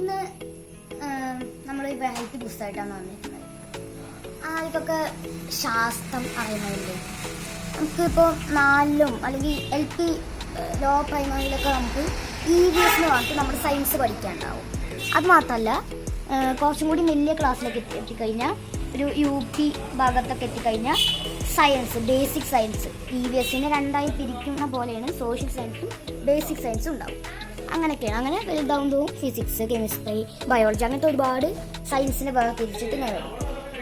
ഇന്ന് നമ്മൾ വെറൈറ്റി പുസ്തകമായിട്ടാണ് വന്നിരിക്കുന്നത്. ആർക്കൊക്കെ ശാസ്ത്രം അറിയുന്നതിന്റെ നമുക്കിപ്പോൾ നാലിലും അല്ലെങ്കിൽ എൽ പി ലോ പ്രൈമറിയിലൊക്കെ നമുക്ക് ഇ വി എസ് എന്ന് പറഞ്ഞിട്ട് നമ്മൾ സയൻസ് പഠിക്കാനുണ്ടാവും. അത് മാത്രമല്ല കുറച്ചും കൂടി വലിയ ക്ലാസ്സിലേക്ക് എത്തി എത്തിക്കഴിഞ്ഞാൽ ഒരു യു പി ഭാഗത്തൊക്കെ എത്തിക്കഴിഞ്ഞാൽ science basic science. E V എസിനെ രണ്ടായി പിരിക്കുന്ന പോലെയാണ് സോഷ്യൽ സയൻസും ബേസിക് സയൻസും ഉണ്ടാവും. അങ്ങനെയൊക്കെയാണ്. അങ്ങനെ വലുതാവും തോറും ഫിസിക്സ് കെമിസ്ട്രി ബയോളജി അങ്ങനത്തെ ഒരുപാട് സയൻസിനെ വേറെ തിരിച്ചിട്ട് ഞാൻ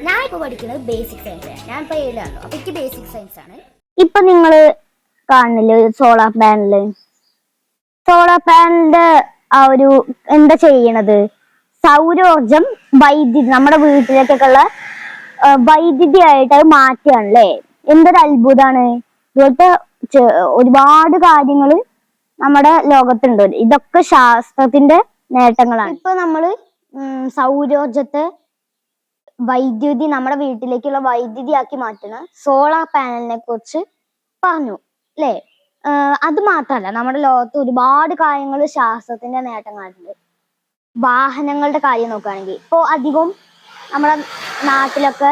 ഞാൻ ഇപ്പോൾ പഠിക്കുന്നത് ബേസിക് സയൻസ് ഞാൻ ഇപ്പോൾ ഏഴിലാണല്ലോ അപ്പോൾ എനിക്ക് ബേസിക് സയൻസ് ആണ്. ഇപ്പൊ നിങ്ങൾ കാണില്ലേ സോളാർ പാനൽ സോളാർ പാനലിന്റെ ആ ഒരു എന്താ ചെയ്യണത്? സൗരോർജം വൈദ്യുതി നമ്മുടെ വീട്ടിലേക്കൊക്കെ ഉള്ള വൈദ്യുതി ആയിട്ട് അത് മാറ്റുകയാണല്ലേ? എന്തൊരു അത്ഭുതമാണ് ഇതുപോലത്തെ ഒരുപാട് കാര്യങ്ങൾ നമ്മുടെ ലോകത്തുണ്ട്. ഇതൊക്കെ ശാസ്ത്രത്തിന്റെ നേട്ടങ്ങളാണ്. ഇപ്പൊ നമ്മൾ സൗരോർജത്തെ വൈദ്യുതി നമ്മുടെ വീട്ടിലേക്കുള്ള വൈദ്യുതി ആക്കി മാറ്റുന്ന സോളാർ പാനലിനെ കുറിച്ച് പറഞ്ഞു അല്ലേ അത് മാത്രമല്ല നമ്മുടെ ലോകത്ത് ഒരുപാട് കാര്യങ്ങൾ ശാസ്ത്രത്തിന്റെ നേട്ടങ്ങളുണ്ട് വാഹനങ്ങളുടെ കാര്യം നോക്കുകയാണെങ്കിൽ ഇപ്പോൾ അധികവും നമ്മുടെ നാട്ടിലൊക്കെ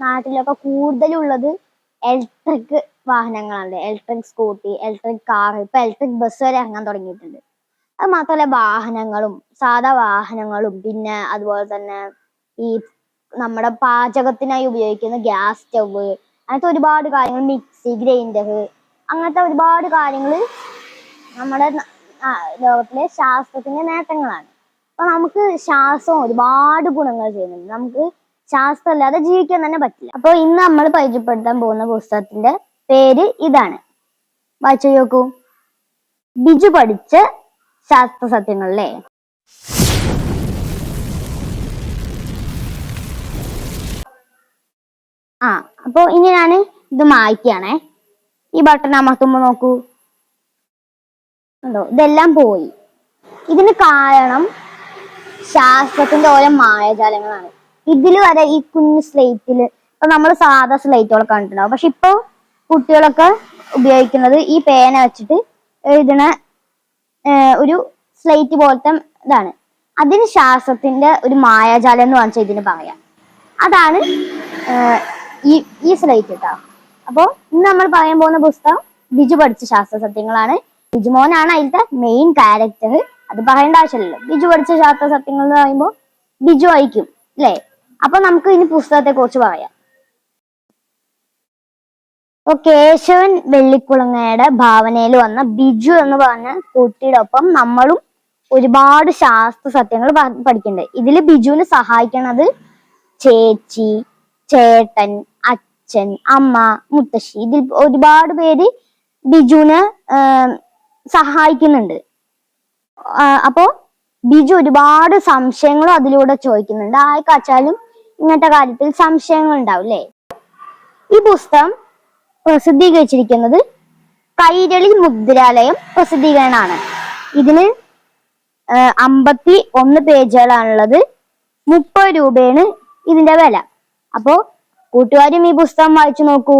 നാട്ടിലൊക്കെ കൂടുതലുള്ളത് ഇലക്ട്രിക് വാഹനങ്ങളാണ്. ഇലക്ട്രിക് സ്കൂട്ടി ഇലക്ട്രിക് കാർ ഇപ്പൊ ഇലക്ട്രിക് ബസ് വരെ ഇറങ്ങാൻ തുടങ്ങിയിട്ടുണ്ട്. അത് മാത്രമല്ല വാഹനങ്ങളും സാധാ വാഹനങ്ങളും പിന്നെ അതുപോലെ തന്നെ ഈ നമ്മുടെ പാചകത്തിനായി ഉപയോഗിക്കുന്ന ഗ്യാസ് സ്റ്റവ് അങ്ങനത്തെ ഒരുപാട് കാര്യങ്ങൾ മിക്സി ഗ്രൈൻഡർ അങ്ങനത്തെ ഒരുപാട് കാര്യങ്ങൾ നമ്മുടെ ലോകത്തിലെ ശാസ്ത്രത്തിന്റെ നേട്ടങ്ങളാണ്. അപ്പൊ നമുക്ക് ശാസ്ത്രം ഒരുപാട് ഗുണങ്ങൾ ചെയ്യുന്നുണ്ട്. നമുക്ക് ശാസ്ത്രം ഇല്ലാതെ ജീവിക്കാൻ തന്നെ പറ്റില്ല. അപ്പൊ ഇന്ന് നമ്മൾ പരിചയപ്പെടുത്താൻ പോകുന്ന പുസ്തകത്തിന്റെ പേര് ഇതാണ്. വായിച്ചു നോക്കൂ. ബിജു പഠിച്ച ശാസ്ത്ര സത്യങ്ങളല്ലേ? ആ അപ്പോ ഇനി ഞാൻ ഇത് മായ്ക്കുകയാണേ. ഈ ബട്ടൺ അമർത്തുമ്പോ നോക്കൂ. ഉണ്ടോ ഇതെല്ലാം പോയി. ഇതിന് കാരണം ശാസ്ത്രത്തിന്റെ ഓരോ മായാജാലങ്ങളാണ്. ഇതിൽ വരെ ഈ കുഞ്ഞു സ്ലേറ്റിൽ ഇപ്പൊ നമ്മൾ സാധാ സ്ലേറ്റുകൾ കണ്ടിട്ടുണ്ടാവും. പക്ഷെ ഇപ്പൊ കുട്ടികളൊക്കെ ഉപയോഗിക്കുന്നത് ഈ പേന വെച്ചിട്ട് എഴുതണ ഒരു സ്ലേറ്റ് പോലത്തെ ഇതാണ്. അതിന് ശാസ്ത്രത്തിന്റെ ഒരു മായാജാലം എന്ന് പറഞ്ഞാൽ ഇതിന് പറയാം അതാണ് ഈ ഈ സ്ലേറ്റ് കേട്ടോ അപ്പോ ഇന്ന് നമ്മൾ പറയാൻ പോകുന്ന പുസ്തകം ബിജു പഠിച്ച ശാസ്ത്ര സത്യങ്ങളാണ്. ബിജുമോനാണ് അതിലത്തെ മെയിൻ ക്യാരക്ടർ അത് പറയേണ്ട ആവശ്യമില്ലല്ലോ. ബിജു പഠിച്ച ശാസ്ത്ര സത്യങ്ങൾ എന്ന് പറയുമ്പോൾ ബിജു ആയിരിക്കും അല്ലേ? അപ്പൊ നമുക്ക് ഇനി പുസ്തകത്തെ കുറിച്ച് പറയാം. അപ്പൊ കേശവൻ വെള്ളിക്കുളങ്ങയുടെ ഭാവനയിൽ വന്ന ബിജു എന്ന് പറഞ്ഞ കുട്ടിയുടെ ഒപ്പം നമ്മളും ഒരുപാട് ശാസ്ത്ര സത്യങ്ങൾ പഠിക്കുന്നുണ്ട് ഇതിൽ ബിജുവിനെ സഹായിക്കണത് ചേച്ചി ചേട്ടൻ അച്ഛൻ അമ്മ മുത്തശ്ശി ഇതിൽ ഒരുപാട് പേര് ബിജുവിനെ സഹായിക്കുന്നുണ്ട്. അപ്പോ ബിജു ഒരുപാട് സംശയങ്ങളും അതിലൂടെ ചോദിക്കുന്നുണ്ട്. ആർക്കാച്ചാലും ഇങ്ങനത്തെ കാര്യത്തിൽ സംശയങ്ങൾ ഉണ്ടാവും ഈ പുസ്തകം പ്രസിദ്ധീകരിച്ചിരിക്കുന്നത് കൈരളി മുദ്രാലയം പ്രസിദ്ധീകരണമാണ്. ഇതിന് അമ്പത്തി ഒന്ന് പേജുകളാണുള്ളത്. മുപ്പത് രൂപയാണ് ഇതിന്റെ വില. അപ്പോ കൂട്ടുകാരും ഈ പുസ്തകം വായിച്ചു നോക്കൂ.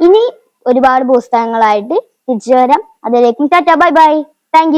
ഇനി ഒരുപാട് പുസ്തകങ്ങളായിട്ട് തിരിച്ചു വരാം. അതിലേക്കും ta ta bye bye. Thank